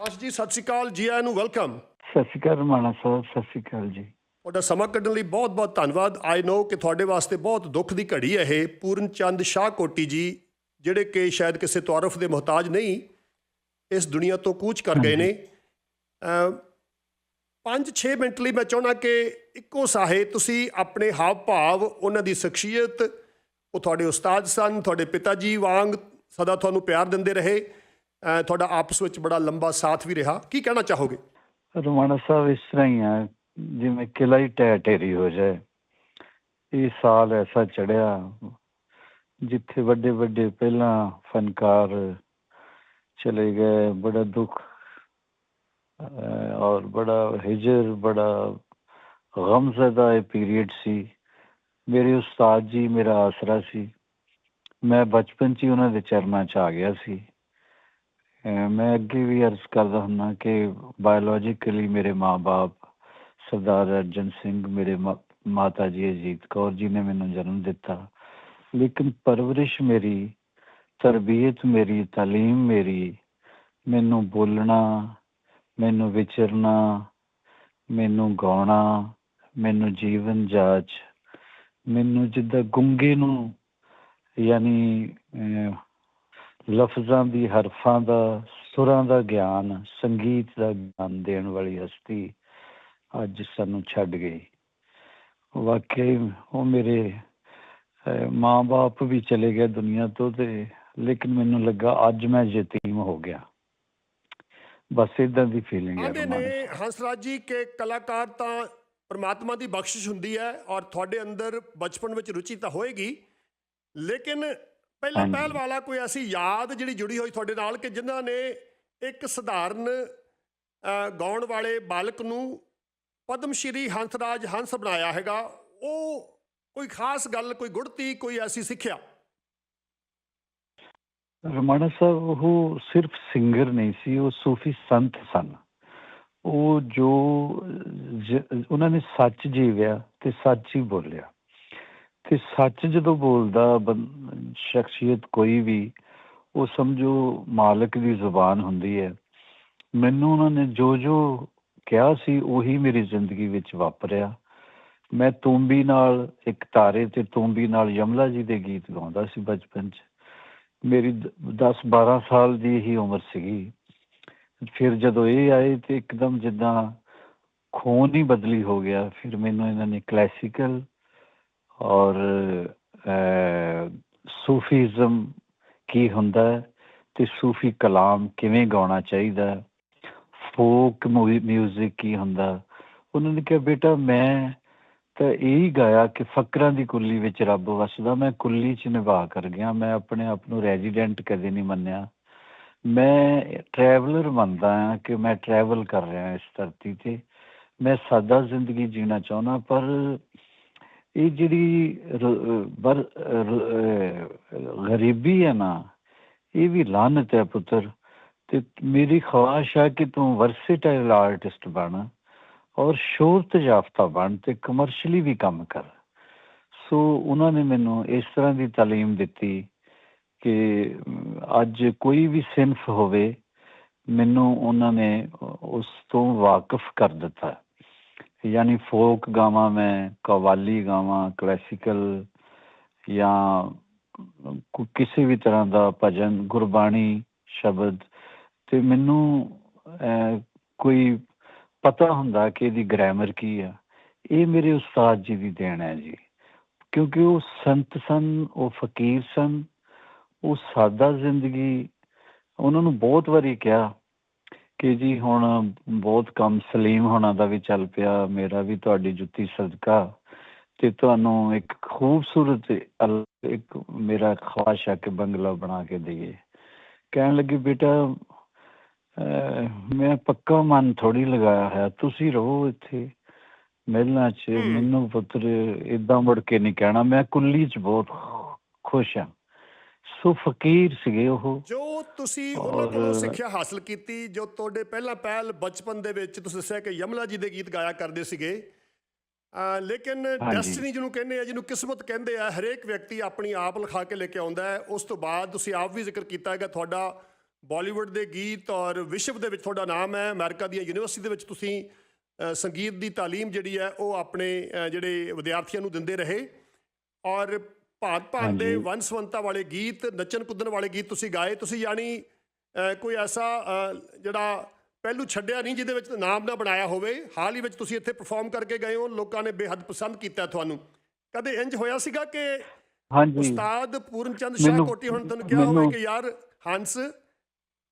ਆਸ਼ ਜੀ ਸਤਿ ਸ਼੍ਰੀ ਅਕਾਲ ਜੀ ਆਇਆਂ ਨੂੰ ਵੈਲਕਮ। ਸਤਿ ਸ਼੍ਰੀ ਅਕਾਲ ਰਮਾਣਾ ਸਾਹਿਬ ਸਤਿ ਸ਼੍ਰੀ ਅਕਾਲ ਜੀ। ਤੁਹਾਡਾ ਸਮਾਂ ਕੱਢਣ ਲਈ ਬਹੁਤ-ਬਹੁਤ ਧੰਨਵਾਦ। ਆਈ ਨੋ ਕਿ ਤੁਹਾਡੇ ਵਾਸਤੇ ਬਹੁਤ ਦੁੱਖ ਦੀ ਘੜੀ ਹੈ ਇਹ। ਪੂਰਨ ਚੰਦ ਸ਼ਾਹ ਕੋਟੀ ਜੀ ਜਿਹੜੇ ਕਿ ਸ਼ਾਇਦ ਕਿਸੇ ਤਾਰਫ ਦੇ ਮੁਹਤਾਜ ਨਹੀਂ ਇਸ ਦੁਨੀਆ ਤੋਂ ਕੂਚ ਕਰ ਗਏ ਨੇ। 5-6 ਮਿੰਟ ਲਈ ਮੈਂ ਚਾਹਣਾ ਕਿ ਇੱਕੋ ਸਾਹੇ ਤੁਸੀਂ ਆਪਣੇ ਹਾਵ ਭਾਵ ਉਹਨਾਂ ਦੀ ਸ਼ਖਸੀਅਤ ਉਹ ਤੁਹਾਡੇ ਉਸਤਾਦ ਸਨ ਤੁਹਾਡੇ ਪਿਤਾ ਜੀ ਵਾਂਗ ਸਦਾ ਤੁਹਾਨੂੰ ਪਿਆਰ ਦਿੰਦੇ ਰਹੇ। ਤੁਹਾਡਾ ਆਪਸ ਵਿੱਚ ਬੜਾ ਲੰਬਾ ਸਾਥ ਵੀ ਰਿਹਾ। ਕੀ ਕਹਿਣਾ ਚਾਹੋਗੇ? ਰਮਾਣਾ ਸਾਹਿਬ, ਇਸ ਤਰ੍ਹਾਂ ਹੀ ਆ, ਜਿਵੇਂ ਕਿਲਾ ਹੀ ਢਹਿ ਢੇਰੀ ਹੋ ਜਾਏ। ਇਹ ਸਾਲ ਐਸਾ ਚੜਿਆ ਜਿੱਥੇ ਵੱਡੇ ਵੱਡੇ ਪਹਿਲਾਂ ਫਨਕਾਰ ਚਲੇ ਗਏ, ਬੜਾ ਦੁੱਖ ਔਰ ਬੜਾ ਹਿਜਰ, ਬੜਾ ਗਮਜ਼ਦਾ ਇਹ ਪੀਰੀਅਡ ਸੀ। ਮੇਰੇ ਉਸਤਾਦ ਜੀ, ਮੇਰਾ ਆਸਰਾ ਸੀ। ਮੈਂ ਬਚਪਨ 'ਚ ਹੀ ਉਹਨਾਂ ਦੇ ਚਰਨਾਂ 'ਚ ਆ ਗਿਆ ਸੀ। ਮੈਂ ਅੱਗੇ ਵੀ ਅਰਜ਼ ਕਰਦਾ ਹੁੰਦਾ ਕਿ ਬਾਇਓਲੋਜੀਕਲੀ ਮੇਰੇ ਮਾਪੇ ਸਰਦਾਰ ਅਰਜਨ ਸਿੰਘ ਮੇਰੇ ਮਾ- ਮਾਤਾ ਜੀ ਅਜੀਤ ਕੌਰ ਜੀ ਨੇ ਮੈਨੂੰ ਜਨਮ ਦਿੱਤਾ ਲੇਕਿਨ ਪਰਵਰਿਸ਼ ਮੇਰੀ ਤਰਬੀਅਤ ਮੇਰੀ تعلیم ਮੇਰੀ ਮੈਨੂੰ ਬੋਲਣਾ ਮੈਨੂੰ ਵਿਚਰਨਾ ਮੈਨੂੰ ਗਾਉਣਾ ਮੈਨੂੰ ਜੀਵਨ ਜਾਚ ਮੈਨੂੰ ਜਿੱਦਾਂ ਗੁੰਗੇ ਨੂੰ ਯਾਨੀ ਅਹ, ਲਫ਼ਜ਼ਾਂ ਦੀ ਹਰਫਾਂ ਦਾ ਸੁਰਾਂ ਦਾ ਗਿਆਨ ਸੰਗੀਤ ਦਾ ਗਿਆਨ ਦੇਣ ਵਾਲੀ ਹਸਤੀ ਅੱਜ ਸਾਨੂੰ ਛੱਡ ਗਈ। ਵਾਕਈ ਉਹ ਮੇਰੇ ਮਾਂ-ਬਾਪ ਵੀ ਚਲੇ ਗਏ ਦੁਨੀਆ ਤੋਂ ਤੇ ਲੇਕਿਨ ਮੈਨੂੰ ਲੱਗਾ ਅੱਜ ਮੈਂ ਯਤੀਮ ਹੋ ਗਿਆ। ਬਸ ਇਦਾਂ ਦੀ ਫੀਲਿੰਗ ਹੈ ਆਂਦੇ ਨੇ ਹੰਸਰਾਜ ਜੀ ਕਿ ਕਲਾਕਾਰ ਤਾਂ ਪ੍ਰਮਾਤਮਾ ਦੀ ਬਖਸ਼ਿਸ਼ ਹੁੰਦੀ ਹੈ ਔਰ ਤੁਹਾਡੇ ਅੰਦਰ ਬਚਪਨ ਵਿੱਚ ਰੁਚੀ ਤਾਂ ਹੋਏਗੀ ਲੇਕਿਨ ਪਹਿਲਾ ਹਾਂਜੀ। ਪਹਿਲ ਵਾਲਾ ਕੋਈ ਐਸੀ ਯਾਦ ਜਿਹੜੀ ਜੁੜੀ ਹੋਈ ਤੁਹਾਡੇ ਨਾਲ ਕਿ ਜਿਨ੍ਹਾਂ ਨੇ ਇੱਕ ਸਧਾਰਨ ਅ, ਗਾਉਣ ਵਾਲੇ ਬਾਲਕ ਨੂੰ ਪਦਮ ਸ਼੍ਰੀ ਹੰਸਰਾਜ ਹੰਸ ਬਣਾਇਆ ਹੈਗਾ ਉਹ ਕੋਈ ਖਾਸ ਗੱਲ ਕੋਈ ਗੁੜਤੀ ਕੋਈ ਐਸੀ ਸਿੱਖਿਆ? ਰਮਾਣਾ ਸਾਹਿਬ ਉਹ ਸਿਰਫ ਸਿੰਗਰ ਨਹੀਂ ਸੀ ਉਹ ਸੂਫੀ ਸੰਤ ਸਨ। ਉਹ ਜੋ ਜ- ਉਹਨਾਂ ਨੇ ਸੱਚ ਜੀਵਿਆ ਤੇ ਸੱਚ ਹੀ ਬੋਲਿਆ। ਤੇ ਸੱਚ ਜਦੋਂ ਬੋਲਦਾ ਬੰ- ਸ਼ਖਸੀਅਤ ਕੋਈ ਵੀ, ਉਹ ਸਮਝੋ ਮਾਲਕ ਦੀ ਜ਼ੁਬਾਨ ਹੁੰਦੀ ਹੈ। ਮੈਨੂੰ ਉਹਨਾਂ ਨੇ ਜੋ ਜੋ ਕਿਹਾ ਸੀ, ਉਹੀ ਮੇਰੀ ਜ਼ਿੰਦਗੀ ਵਿੱਚ ਵਾਪਰਿਆ। ਮੈਂ ਤੂੰਬੀ ਨਾਲ ਇੱਕ ਤਾਰੇ ਤੇ ਤੂੰਬੀ ਨਾਲ ਯਮਲਾ ਜੀ ਦੇ ਗੀਤ ਗਾਉਂਦਾ ਸੀ ਬਚਪਨ 'ਚ। ਮੇਰੀ 10 12 ਸਾਲ ਦੀ ਹੀ ਉਮਰ ਸੀਗੀ। ਫਿਰ ਜਦੋਂ ਇਹ ਆਏ ਤੇ ਇੱਕਦਮ ਜਿੱਦਾਂ ਖੂਨ ਹੀ ਬਦਲੀ ਹੋ ਗਿਆ। ਫਿਰ ਮੈਨੂੰ ਇਹਨਾਂ ਨੇ ਕਲਾਸੀਕਲ ਔਰ ਸੂਫੀਜ਼ਮ ਕੀ ਹੁੰਦਾ ਹੈ? ਤੇ ਸੂਫੀ ਕਲਾਮ ਕਿਵੇਂ ਗਾਉਣਾ ਚਾਹੀਦਾ ਫੋਕ ਮਿਊਜ਼ਿਕ ਕੀ ਹੁੰਦਾ ਉਹਨਾਂ ਨੇ ਕਿਹਾ, ਬੇਟਾ ਮੈਂ ਤਾਂ ਇਹ ਹੀ ਗਾਇਆ ਕਿ ਫਕਰਾਂ ਦੀ ਕੁੱਲੀ ਵਿੱਚ ਰੱਬ ਵਸਦਾ, ਮੈਂ ਕੁੱਲੀ 'ਚ ਨਿਭਾ ਕਰ ਗਿਆ, ਮੈਂ ਆਪਣੇ ਆਪ ਨੂੰ ਰੈਜ਼ੀਡੈਂਟ ਕਦੇ ਨਹੀਂ ਮੰਨਿਆ। ਮੈਂ ਟਰੈਵਲਰ ਮੰਨਦਾ ਹਾਂ ਕਿ ਮੈਂ ਟਰੈਵਲ ਕਰ ਰਿਹਾ ਇਸ ਧਰਤੀ ਤੇ। ਮੈਂ ਸਾਦਾ ਜ਼ਿੰਦਗੀ ਜੀਣਾ ਚਾਹੁੰਦਾ, ਪਰ ਇਹ ਜਿਹੜੀ ਰ- ਬਰ ਰ- ਅਹ ਗਰੀਬੀ ਹੈ ਨਾ ਇਹ ਵੀ ਲਾਨਤ ਹੈ ਪੁੱਤਰ ਤੇ ਮੇਰੀ ਖਵਾਹਿਸ਼ ਹੈ ਕਿ ਤੂੰ ਵਰਸੇਟਾਈਲ ਆਰਟਿਸਟ ਬਣ ਔਰ ਸ਼ੋਹਰਤ ਯਾਫਤਾ ਬਣ ਤੇ ਕਮਰਸ਼ੀਅਲੀ ਵੀ ਕੰਮ ਕਰ ਸੋ ਉਹਨਾਂ ਨੇ ਮੈਨੂੰ ਇਸ ਤਰ੍ਹਾਂ ਦੀ تعلیم ਦਿੱਤੀ ਕਿ ਅਮ, ਅੱਜ ਕੋਈ ਵੀ ਸਿਨਫ ਹੋਵੇ ਮੈਨੂੰ ਉਹਨਾਂ ਨੇ ਉਸ ਤੋਂ ਵਾਕਿਫ ਕਰ ਦਿੱਤਾ ਯਾਨੀ ਫੋਕ ਗਾਵਾਂ ਮੈਂ, ਕਵਾਲੀ ਗਾਵਾਂ, ਕਲਾਸੀਕਲ ਜਾਂ ਕਿਸੇ ਵੀ ਤਰ੍ਹਾਂ ਦਾ ਭਜਨ, ਗੁਰਬਾਣੀ ਸ਼ਬਦ, ਤੇ ਮੈਨੂੰ ਕੋਈ ਪਤਾ ਹੁੰਦਾ ਕਿ ਇਹਦੀ ਗ੍ਰਾਮਰ ਕੀ ਆ, ਇਹ ਮੇਰੇ ਉਸਤਾਦ ਜੀ ਦੀ ਦੇਣ ਹੈ ਜੀ। ਕਿਉਂਕਿ ਉਹ ਸੰਤ ਸਨ, ਉਹ ਫਕੀਰ ਸਨ, ਉਹ ਸਾਦਾ ਜ਼ਿੰਦਗੀ, ਉਹਨਾਂ ਨੂੰ ਬਹੁਤ ਵਾਰੀ ਕਿਹਾ ਕਿ ਜੀ ਹੁਣ ਬਹੁਤ ਕੰਮ ਸਲੀਮ ਹੋਣਾ ਦਾ ਵੀ ਚੱਲ ਪਿਆ ਮੇਰਾ ਵੀ ਤੁਹਾਡੀ ਜੁੱਤੀ ਸਦਕਾ ਤੇ ਤੁਹਾਨੂੰ ਇੱਕ ਖੂਬਸੂਰਤ ਇੱਕ ਮੇਰਾ ਖਵਾਇਸ਼ ਹੈ ਕਿ ਬੰਗਲਾ ਬਣਾ ਕੇ ਦਈਏ। ਕਹਿਣ ਲੱਗੇ ਬੇਟਾ ਮੈਂ ਪੱਕਾ ਮਨ ਥੋੜੀ ਲਗਾਇਆ ਹੈ ਤੁਸੀਂ ਰਹੋ ਇੱਥੇ ਮਿਲਣਾ ਚ। ਮੈਨੂੰ ਪੁੱਤਰ ਇਦਾਂ ਮੁੜ ਕੇ ਨਹੀਂ ਕਹਿਣਾ ਮੈਂ ਕੁੱਲੀ ਚ ਬਹੁਤ ਖੁਸ਼ ਹਾਂ। ਸੋ ਫਕੀਰ ਸੀਗੇ ਉਹ। ਜੋ ਤੁਸੀਂ ਉਹਨਾਂ ਕੋਲੋਂ ਸਿੱਖਿਆ ਹਾਸਲ ਕੀਤੀ ਜੋ ਤੁਹਾਡੇ ਪਹਿਲਾਂ ਪਹਿਲ ਬਚਪਨ ਦੇ ਵਿੱਚ ਤੁਸੀਂ ਦੱਸਿਆ ਕਿ ਯਮਲਾ ਜੀ ਦੇ ਗੀਤ ਗਾਇਆ ਕਰਦੇ ਸੀਗੇ। ਲੇਕਿਨ। ਡੈਸਟੀਨੀ ਜਿਹਨੂੰ ਕਹਿੰਦੇ ਆ ਜਿਹਨੂੰ ਕਿਸਮਤ ਕਹਿੰਦੇ ਆ ਹਰੇਕ ਵਿਅਕਤੀ ਆਪਣੀ ਆਪ ਲਿਖਾ ਕੇ ਲੈ ਕੇ ਆਉਂਦਾ ਹੈ। ਉਸ ਤੋਂ ਬਾਅਦ ਤੁਸੀਂ ਆਪ ਵੀ ਜ਼ਿਕਰ ਕੀਤਾ ਹੈਗਾ ਤੁਹਾਡਾ ਬਾਲੀਵੁੱਡ ਦੇ ਗੀਤ ਔਰ ਵਿਸ਼ਵ ਦੇ ਵਿੱਚ ਤੁਹਾਡਾ ਨਾਮ ਹੈ ਅਮਰੀਕਾ ਦੀਆਂ ਯੂਨੀਵਰਸਿਟੀ ਦੇ ਵਿੱਚ ਤੁਸੀਂ ਸੰਗੀਤ ਦੀ ਤਾਲੀਮ ਜਿਹੜੀ ਹੈ ਉਹ ਆਪਣੇ ਜਿਹੜੇ ਵਿਦਿਆਰਥੀਆਂ ਨੂੰ ਦਿੰਦੇ ਰਹੇ। ਔਰ ਭਾਂਤ ਭਾਂਤ ਦੇ। ਵੰਸਵੰਤਾ ਵਾਲੇ ਗੀਤ ਨੱਚਣ ਕੁੱਦਣ ਵਾਲੇ ਗੀਤ ਤੁਸੀਂ ਗਾਏ ਤੁਸੀਂ ਯਾਨੀ ਕੋਈ ਐਸਾ ਜਿਹੜਾ ਪਹਿਲੂ ਛੱਡਿਆ ਨਹੀਂ ਜਿਹਦੇ ਵਿੱਚ ਨਾਮ ਨਾ ਬਣਾਇਆ ਹੋਵੇ ਹਾਲ ਹੀ ਵਿੱਚ ਤੁਸੀਂ ਇੱਥੇ ਪਰਫਾਰਮ ਕਰਕੇ ਗਏ ਹੋ ਲੋਕਾਂ ਨੇ ਬੇਹੱਦ ਪਸੰਦ ਕੀਤਾ ਤੁਹਾਨੂੰ। ਕਦੇ ਇੰਜ ਹੋਇਆ ਸੀਗਾ ਕਿ ਹਾਂਜੀ। ਉਸਤਾਦ ਪੂਰਨ ਚੰਦ ਸ਼ਾਹ ਕੋਟੀ ਹੁਣ ਤੁਹਾਨੂੰ ਕਿਹਾ ਹੋਵੇ ਕਿ ਯਾਰ ਹੰਸ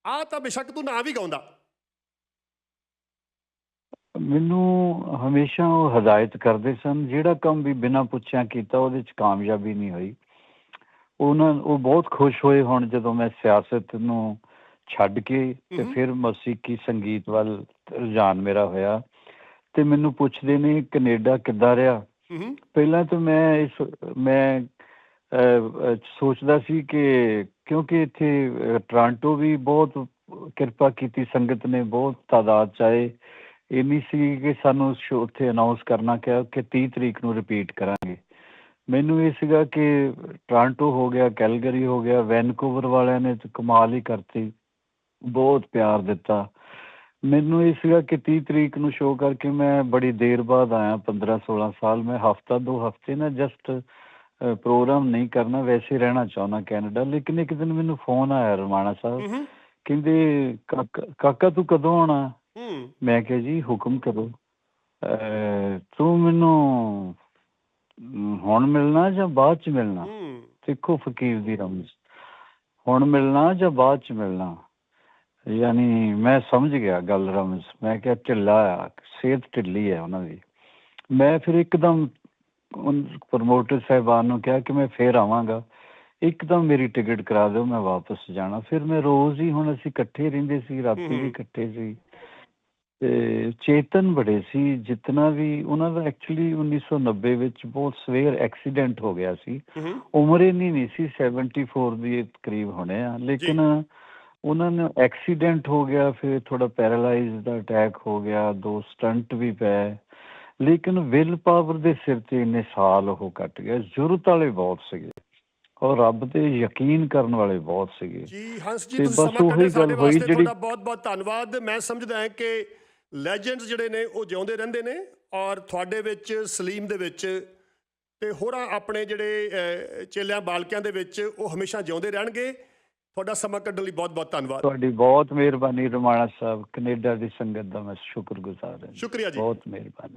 ਆ ਤਾਂ ਬੇਸ਼ੱਕ ਤੂੰ ਨਾ ਵੀ ਗਾਉਂਦਾ। ਮੈਨੂੰ ਹਮੇਸ਼ਾ ਉਹ ਹਦਾਇਤ ਕਰਦੇ ਸਨ ਜਿਹੜਾ ਕੰਮ ਵੀ ਬਿਨਾਂ ਪੁੱਛਿਆ ਕੀਤਾ ਉਹਦੇ ਚ ਕਾਮਯਾਬੀ ਨਹੀਂ ਹੋਈ। ਉਹਨਾਂ ਉਹ ਬਹੁਤ ਖੁਸ਼ ਹੋਏ ਹੁਣ ਜਦੋਂ ਮੈਂ ਸਿਆਸਤ ਨੂੰ ਛੱਡ ਕੇ ਤੇ। ਫਿਰ ਮੌਸੀਕੀ ਸੰਗੀਤ ਵੱਲ ਰੁਝਾਨ ਮੇਰਾ ਹੋਇਆ ਤੇ ਮੈਨੂੰ ਪੁੱਛਦੇ ਨੇ ਕੈਨੇਡਾ ਕਿੱਦਾਂ ਰਿਹਾ? ਪਹਿਲਾਂ ਤਾਂ ਮੈਂ ਇਸ ਮੈਂ ਸੋਚਦਾ ਸੀ ਕਿ ਕਿਉਂਕਿ ਇੱਥੇ ਟੋਰਾਂਟੋ ਵੀ ਬਹੁਤ ਕਿਰਪਾ ਕੀਤੀ ਸੰਗਤ ਨੇ ਬਹੁਤ ਤਾਦਾਦ ਚ ਆਏ। ਇੰਨੀ ਸੀ ਕਿ ਸਾਨੂੰ ਸ਼ੋ- ਉੱਥੇ ਅਨਾਉਂਸ ਕਰਨਾ ਕਿਹਾ ਕਿ 30 ਤਰੀਕ ਨੂੰ ਰਿਪੀਟ ਕਰਾਂਗੇ। ਮੈਨੂੰ ਇਹ ਸੀਗਾ ਕਿ ਟੋਰਾਂਟੋ ਹੋ ਗਿਆ ਕੈਲਗਰੀ ਹੋ ਗਿਆ ਵੈਨਕੂਵਰ ਵਾਲਿਆਂ ਨੇ ਤਾਂ ਕਮਾਲ ਹੀ ਕਰਤੀ। ਬਹੁਤ ਪਿਆਰ ਦਿੱਤਾ। ਮੈਨੂੰ ਇਹ ਸੀਗਾ ਕਿ 30 ਤਰੀਕ ਨੂੰ ਸ਼ੋਅ ਕਰਕੇ ਮੈਂ ਬੜੀ ਦੇਰ ਬਾਅਦ ਆਇਆ 15 16 ਸਾਲ ਮੈਂ ਹਫਤਾ ਦੋ ਹਫ਼ਤੇ ਨਾ ਜਸਟ ਪ੍ਰੋਗਰਾਮ ਨਹੀਂ ਕਰਨਾ ਵੈਸੇ ਰਹਿਣਾ ਚਾਹੁੰਦਾ ਕੈਨੇਡਾ ਲੇਕਿਨ ਇੱਕ ਦਿਨ ਮੈਨੂੰ ਫੋਨ ਆਇਆ ਰਮਾਣਾ ਸਾਹਿਬ ਕਹਿੰਦੇ ਕਾਕਾ ਕਾਕਾ ਤੂੰ ਕਦੋਂ ਆਉਣਾ? ਹੂੰ। ਮੈਂ ਕਿਹਾ ਜੀ ਹੁਕਮ ਕਰੋ। ਤੂੰ ਮੈਨੂੰ ਹੁਣ ਮਿਲਣਾ ਜਾਂ ਬਾਅਦ ਚ ਮਿਲਣਾ? ਦੇਖੋ ਫਕੀਰ ਦੀ ਰਮਜ਼ ਹੁਣ ਮਿਲਣਾ ਜਾਂ ਬਾਅਦ ਚ ਮਿਲਣਾ? ਯਾਨੀ ਮੈਂ ਸਮਝ ਗਿਆ ਗੱਲ ਰਮਜ਼ ਮੈਂ ਕਿਹਾ ਢਿੱਲਾ ਆ ਸਿਹਤ ਢਿੱਲੀ ਹੈ ਉਹਨਾਂ ਦੀ। ਮੈਂ ਫਿਰ ਇੱਕਦਮ ਪ੍ਰਮੋਟਰ ਸਾਹਿਬਾਨ ਨੂੰ ਕਿਹਾ ਕਿ ਮੈਂ ਫੇਰ ਆਵਾਂਗਾ। ਇੱਕਦਮ ਮੇਰੀ ਟਿਕਟ ਕਰਾ ਦਿਓ ਮੈਂ ਵਾਪਸ ਜਾਣਾ। ਫਿਰ ਮੈਂ ਰੋਜ਼ ਹੀ ਹੁਣ ਅਸੀਂ ਇਕੱਠੇ ਰਹਿੰਦੇ ਸੀ ਰਾਤੀ। ਵੀ ਇਕੱਠੇ ਸੀ। ਤੇ ਚੇਤਨ ਬੜੇ ਸੀ ਜਿਤਨਾ ਵੀ ਉਹਨਾਂ ਦਾ ਐਕਚੁਅਲੀ 1990 ਵਿੱਚ ਬਹੁਤ ਸਵੇਰ ਐਕਸੀਡੈਂਟ ਹੋ ਗਿਆ ਸੀ। ਉਮਰ ਇੰਨੀ ਨਹੀਂ ਸੀ 74 ਦੀ ਕਰੀਬ ਹੋਣੇ ਆ। ਲੇਕਿਨ ਉਹਨਾਂ ਨੂੰ ਐਕਸੀਡੈਂਟ ਹੋ ਗਿਆ ਫਿਰ ਥੋੜਾ ਪੈਰਾਲਾਈਜ਼ ਦਾ ਅਟੈਕ ਹੋ ਗਿਆ ਦੋ ਸਟੰਟ ਵੀ ਪਏ। ਲੇਕਿਨ ਵਿਲ ਪਾਵਰ ਦੇ ਸਿਰ ਤੇ ਇੰਨੇ ਸਾਲ ਉਹ ਕੱਟ ਗਿਆ ਜ਼ਰੂਰਤ ਵਾਲੇ ਬਹੁਤ ਸੀਗੇ। ਔਰ ਰੱਬ ਤੇ ਯਕੀਨ ਕਰਨ ਵਾਲੇ ਬਹੁਤ ਸੀਗੇ। ਜੀ ਹੰਸ ਜੀ ਤੁਸੀਂ ਸਮਾਂ ਕੱਢੇ ਉਹੀ ਸਾਡੇ ਵਾਸਤੇ। ਤੁਹਾਡਾ ਬਹੁਤ-ਬਹੁਤ ਧੰਨਵਾਦ। ਮੈਂ ਸਮਝਦਾ ਹਾਂ ਕਿ ਲੈਜੈਂਡਸ ਜਿਹੜੇ ਨੇ ਉਹ ਜਿਉਂਦੇ ਰਹਿੰਦੇ ਨੇ ਔਰ ਤੁਹਾਡੇ ਵਿੱਚ ਸਲੀਮ ਦੇ ਵਿੱਚ ਤੇ ਹੋਰਾਂ ਆਪਣੇ ਜਿਹੜੇ ਚੇਲਿਆਂ ਬਾਲਕਿਆਂ ਦੇ ਵਿੱਚ ਉਹ ਹਮੇਸ਼ਾ ਜਿਉਂਦੇ ਰਹਿਣਗੇ। ਤੁਹਾਡਾ ਸਮਾਂ ਕੱਢਣ ਲਈ ਬਹੁਤ-ਬਹੁਤ ਧੰਨਵਾਦ। ਤੁਹਾਡੀ ਬਹੁਤ ਮਿਹਰਬਾਨੀ ਰਮਾਣਾ ਸਾਹਿਬ ਕੈਨੇਡਾ ਦੀ ਸੰਗਤ ਦਾ ਮੈਂ ਸ਼ੁਕਰਗੁਜ਼ਾਰ ਹਾਂ ਸ਼ੁਕਰੀਆ ਜੀ। ਬਹੁਤ ਮਿਹਰਬਾਨੀ।